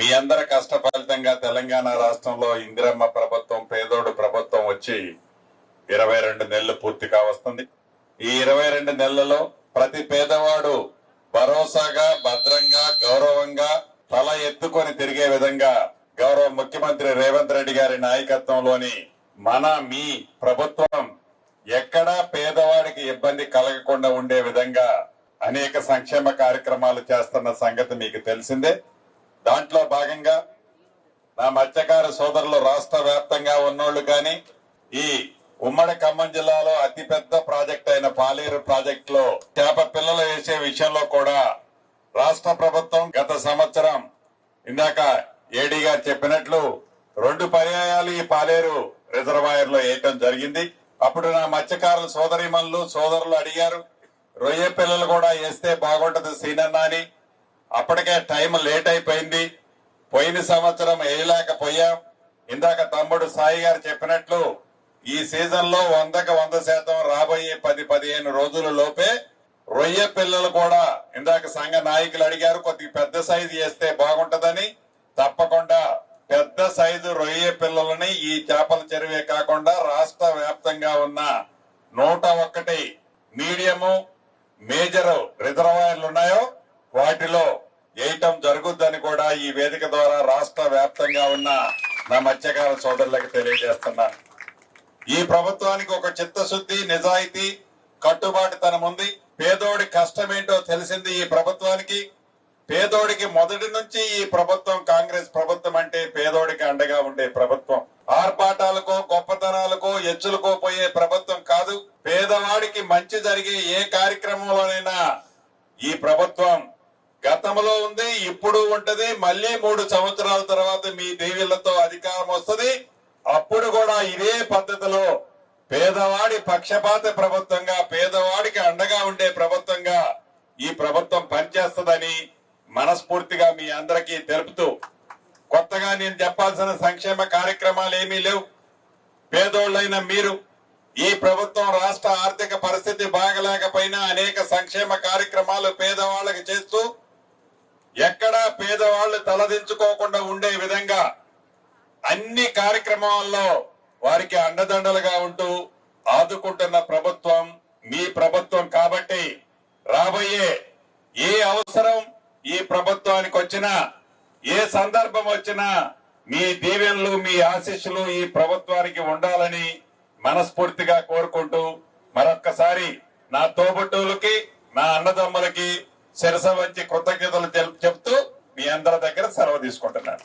మీ అందరి కష్ట ఫలితంగా తెలంగాణ రాష్ట్రంలో ఇందిరమ్మ ప్రభుత్వం పేదోడు ప్రభుత్వం వచ్చి ఇరవై రెండు నెలలు పూర్తి వస్తుంది ఈ ఇరవై రెండు నెలలలో ప్రతి పేదవాడు భరోసాగా భద్రంగా గౌరవంగా తల ఎత్తుకొని తిరిగే విధంగా గౌరవ ముఖ్యమంత్రి రేవంత్ రెడ్డి గారి నాయకత్వంలోని మన మీ ప్రభుత్వం ఎక్కడా పేదవాడికి ఇబ్బంది కలగకుండా ఉండే విధంగా అనేక సంక్షేమ కార్యక్రమాలు చేస్తున్న సంగతి మీకు తెలిసిందే. దాంట్లో భాగంగా నా మత్స్యకార సోదరులు రాష్ట్ర వ్యాప్తంగా ఉన్నోళ్ళు కానీ ఈ ఉమ్మడి ఖమ్మం జిల్లాలో అతిపెద్ద ప్రాజెక్ట్ అయిన పాలేరు ప్రాజెక్ట్లో చేప పిల్లలు వేసే విషయంలో కూడా రాష్ట్ర ప్రభుత్వం గత సంవత్సరం ఇందాక ఏడీ గారు చెప్పినట్లు రెండు పర్యాయాలు ఈ పాలేరు రిజర్వాయర్లో వేయటం జరిగింది. అప్పుడు నా మత్స్యకారుల సోదరిమణులు సోదరులు అడిగారు రొయ్య పిల్లలు కూడా వేస్తే బాగుంటది సీనన్న అని. అప్పటికే టైం లేట్ అయిపోయింది. పోయిన సంవత్సరం వేయలేకపోయాం. ఇందాక తమ్ముడు సాయి గారు చెప్పినట్లు ఈ సీజన్లో వందకు వంద శాతం రాబోయే పది పదిహేను రోజుల లోపే రొయ్య పిల్లలు కూడా ఇందాక సంఘ నాయకులు అడిగారు కొద్దిగా పెద్ద సైజు చేస్తే బాగుంటదని. తప్పకుండా పెద్ద సైజు రొయ్య పిల్లలని ఈ చేపల చెరువే కాకుండా రాష్ట్ర వ్యాప్తంగా ఉన్న నూట ఒకటి మీడియము మేజర్ రిజర్వాయర్లు ఉన్నాయో వాటిలో వేయటం జరుగుద్దని కూడా ఈ వేదిక ద్వారా రాష్ట్ర వ్యాప్తంగా ఉన్న నా మత్స్యకార సోదరులకు తెలియజేస్తున్నాను ఈ ప్రభుత్వానికి ఒక చిత్తశుద్ధి నిజాయితీ కట్టుబాటుతనం ఉంది. పేదోడి కష్టమేంటో తెలిసింది ఈ ప్రభుత్వానికి. పేదోడికి మొదటి నుంచి ఈ ప్రభుత్వం కాంగ్రెస్ ప్రభుత్వం అంటే పేదోడికి అండగా ఉండే ప్రభుత్వం. ఆర్భాటాలకో గొప్పతనాలకో ఎచ్చులకో పోయే ప్రభుత్వం కాదు. పేదవాడికి మంచి జరిగే ఏ కార్యక్రమంలోనైనా ఈ ప్రభుత్వం గతంలో ఉంది ఇప్పుడు ఉంటది. మళ్ళీ మూడు సంవత్సరాల తర్వాత మీ దేవీళ్ళతో అధికారం వస్తుంది. అప్పుడు కూడా ఇదే పద్ధతిలో పేదవాడి పక్షపాత ప్రభుత్వంగా పేదవాడికి అండగా ఉండే ప్రభుత్వంగా ఈ ప్రభుత్వం పనిచేస్తుందని మనస్ఫూర్తిగా మీ అందరికీ తెలుపుతూ కొత్తగా నేను చెప్పాల్సిన సంక్షేమ కార్యక్రమాలు ఏమీ లేవు. పేదోళ్ళైన మీరు ఈ ప్రభుత్వం రాష్ట్ర ఆర్థిక పరిస్థితి బాగలేకపోయినా అనేక సంక్షేమ కార్యక్రమాలు పేదవాళ్ళకి చేస్తూ పేదవాళ్ళు పేదవాళ్ళు తలదించుకోకుండా ఉండే విధంగా అన్ని కార్యక్రమాల్లో వారికి అండదండలుగా ఉంటూ ఆదుకుంటున్న ప్రభుత్వం మీ ప్రభుత్వం కాబట్టి రాబోయే ఏ అవసరం ఈ ప్రభుత్వానికి వచ్చినా ఏ సందర్భం వచ్చినా మీ దీవెనలు మీ ఆశీస్సులు ఈ ప్రభుత్వానికి ఉండాలని మనస్ఫూర్తిగా కోరుకుంటూ మరొక్కసారి నా తోబుట్టువులకి నా అన్నదమ్ములకి శిరస వచ్చి కృతజ్ఞతలు చెప్తూ మీ అందరి దగ్గర సెలవు తీసుకుంటున్నాను.